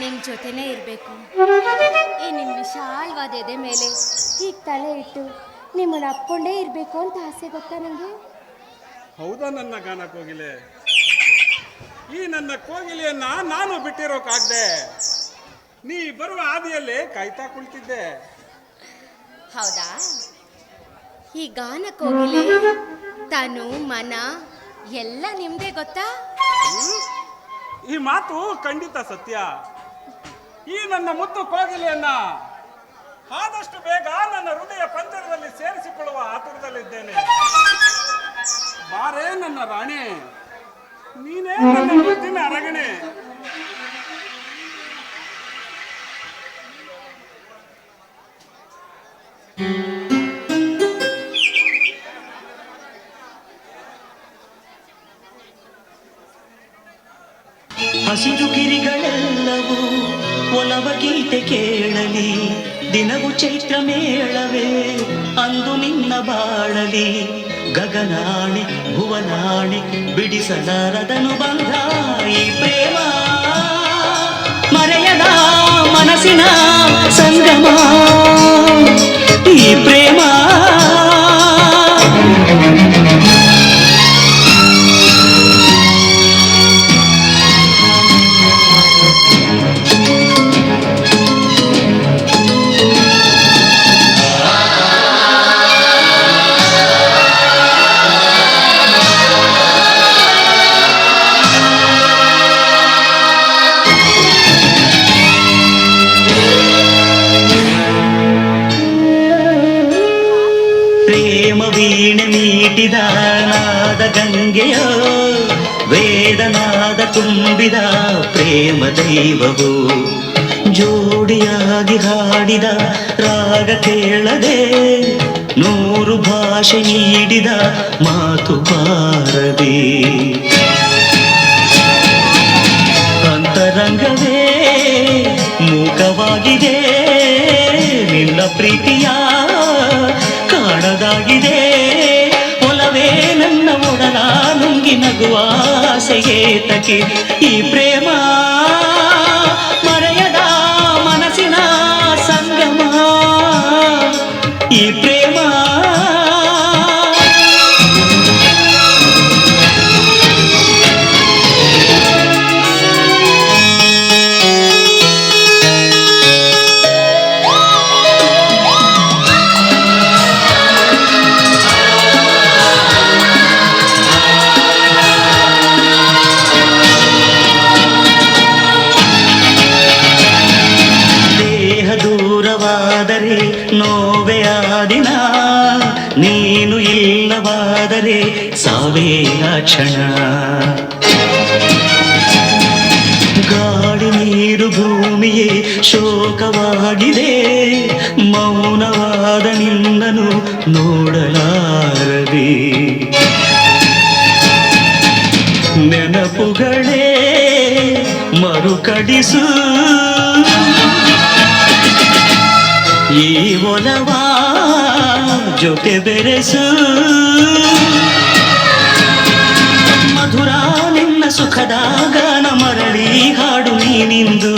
ನಿಮ್ ಜೊತೆನೇ ಇರಬೇಕು. ಈ ನಿಮ್ ವಿಶಾಲವಾದ ಎದೆ ಮೇಲೆ ಹೀಗೆ ತಲೆ ಇಟ್ಟು ನಿಮ್ಮನ್ನ ಅಪ್ಕೊಂಡೇ ಇರಬೇಕು ಅಂತ ಆಸೆ ಗೊತ್ತಾ ನಂಗೆ? ಹೌದಾ ನನ್ನ ಗಾನ ಕೋಗಿಲೆ ಈ ನನ್ನ ಕೋಗಿಲೆಯನ್ನ ನಾನು ಬಿಟ್ಟಿರೋಕಾಗ್ದೆ. ನೀ ಬರುವ ಹಾದಿಯಲ್ಲೇ ಕಾಯ್ತಾ ಕುಳಿತಿದ್ದೆ. ಹೌದಾ? ಈ ಗಾನ ಕೋಗಿಲೆ ತನು ಮನ ಎಲ್ಲ ನಿಮ್ದೇ ಗೊತ್ತಾ? ಈ ಮಾತು ಖಂಡಿತ ಸತ್ಯ. ಈ ನನ್ನ ಮುತ್ತು ಕೋಗಿಲೆಯನ್ನ ಆದಷ್ಟು ಬೇಗ ನನ್ನ ಹೃದಯ ಪಂಜರದಲ್ಲಿ ಸೇರಿಸಿಕೊಳ್ಳುವ ಆತುರದಲ್ಲಿದ್ದೇನೆ. ಬಾರೇ ನನ್ನ ರಾಣಿ. ನೀನೇ ನನ್ನ ಮುದ್ದಿನ ಅರಗಣೆ. ಹಸಿರು ಗಿರಿಗಳೆಲ್ಲವೂ ಒಲವ ಗೀತೆ ಕೇಳಲಿ. ದಿನವು ಚೈತ್ರ ಮೇಳವೇ, ಅಂದು ನಿನ್ನ ಬಾಳಲಿ. ಗಗನಾಣಿ, ಭುವನಾಣಿ, ಬಿಡಿಸಲಾರದನು ಬಂಧ ಈ ಪ್ರೇಮ. ಮರೆಯದ ಮನಸ್ಸಿನ ಸಂಗಮ, ಈ ಪ್ರೇಮ ವೀಣೆ ಮೀಟಿದ ನಾದ ಗಂಗೆಯೋ, ವೇದನಾದ ತುಂಬಿದ ಪ್ರೇಮ ದೈವವು. ಜೋಡಿಯಾಗಿ ಹಾಡಿದ ರಾಗ ಕೇಳದೆ ನೂರು ಭಾಷೆ ನೀಡಿದ ಮಾತು ಬಾರದೆ ಅಂತರಂಗವೇ, ಮೂಕವಾಗಿದೆ, ನಿನ್ನ ಪ್ರೀತಿಯ తగువాసయేతకి ఈ ప్రేమ ನೀನು ಇಲ್ಲವಾದರೆ ಸಾವೇ ಕ್ಷಣ. ಗಾಳಿ ನೀರು ಭೂಮಿಯೇ ಶೋಕವಾಗಿದೆ. ಮೌನವಾದ ನಿನ್ನನು ನೋಡಲಾರದೆ. ನೆನಪುಗಳೇ ಮರುಕಡಿಸು ಈ ಒಲವ ಜೊತೆ ಬೆರೆಸು. ಮಧುರ ನಿನ್ನ ಸುಖದ ಗಾನ ಮರಳಿ ಹಾಡು ನೀನಿಂದು.